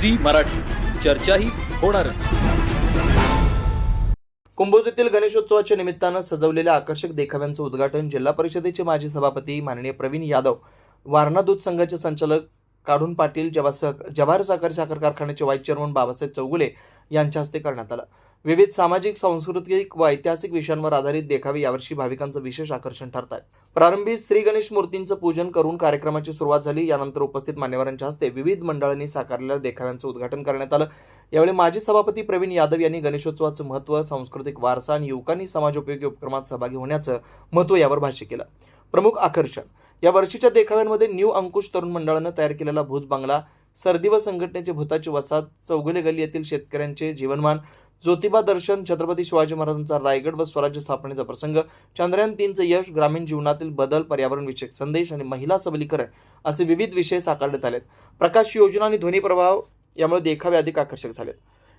Zee Marathi. चर्चाही होणारच. कुंभोज येथील गणेशोत्सवाच्या निमित्तानं सजवलेल्या आकर्षक देखाव्यांचं उद्घाटन जिल्हा परिषदेचे माजी सभापती माननीय प्रवीण यादव वारणा दूध संघाचे संचालक काढून पाटील जवा सह जवाहर साखर साखर कारखान्याचे व्हाईस चेअरमन बाबासाहेब चौगुले यांच्या हस्ते करण्यात आलं. विविध सामाजिक सांस्कृतिक व ऐतिहासिक विषयांवर आधारित देखावे यावर्षी भाविकांचं विशेष आकर्षण ठरत आहे प्रारंभी श्री गणेश मूर्तींचं पूजन करून कार्यक्रमाची सुरुवात झाली. यानंतर उपस्थित मान्यवरांच्या हस्ते विविध मंडळांनी साकारलेल्या देखाव्यांचं उद्घाटन करण्यात आलं. यावेळी माजी सभापती प्रवीण यादव यांनी गणेशोत्सवाचं महत्त्व सांस्कृतिक वारसा आणि युवकांनी समाजोपयोगी उपक्रमात सहभागी होण्याचं महत्त्व यावर भाष्य केलं. प्रमुख आकर्षण. या वर्षीच्या देखाव्यांमध्ये न्यू अंकुश तरुण मंडळानं तयार केलेला भूत बांगला सर्दी व संघटनेचे भूताची वसाहत चौगुले गल्ली येथील शेतकऱ्यांचे जीवनमान ज्योतिबा दर्शन छत्रपती शिवाजी महाराजांचा रायगड व स्वराज्य स्थापनेचा प्रसंग चंद्रयान तीनचं यश ग्रामीण जीवनातील बदल पर्यावरण विषयक संदेश आणि महिला सबलीकरण असे विविध विषय साकारण्यात आलेत. प्रकाश योजना आणि ध्वनी प्रभाव यामुळे देखावे अधिक आकर्षक झालेत.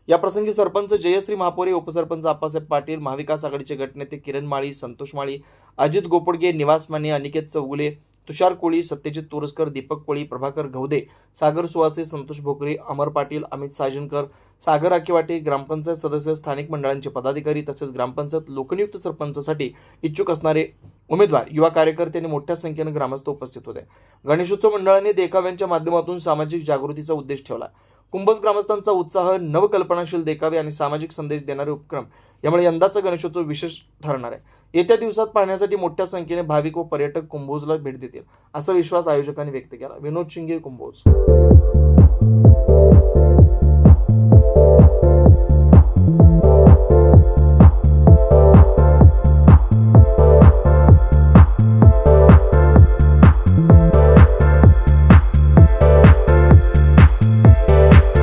या प्रसंगी सरपंच जयश्री महापोरे उपसरपंच आप्पासाहेब पाटील महाविकास आघाडीचे गटनेते किरण माळी संतोष माळी अजित गोपडगे निवास माने अनिकेत चौगुले तुषार कोळी सत्यजित तोरसकर दीपक कोळी प्रभाकर गवदे सागर सुवासे संतोष भोकरे अमर पाटील अमित साजनकर सागर आकेवाटे ग्रामपंचायत सदस्य स्थानिक मंडळांचे पदाधिकारी तसेच ग्रामपंचायत लोकनियुक्त सरपंचासाठी इच्छुक असणारे उमेदवार युवा कार्यकर्ते आणि मोठ्या संख्येनं ग्रामस्थ उपस्थित होते. गणेशोत्सव मंडळाने देखाव्यांच्या माध्यमातून सामाजिक जागृतीचा उद्देश ठेवला. कुंभज ग्रामस्थांचा उत्साह नवकल्पनाशील देखावे आणि सामाजिक संदेश देणारे उपक्रम यामुळे यंदाचा गणेशोत्सव विशेष ठरणार आहे. येत्या दिवसात पाहण्यासाठी मोठ्या संख्येने भाविक व पर्यटक कुंभोजला भेट देतील असा विश्वास आयोजकांनी व्यक्त केला. विनोद शिंगे कुंभोज.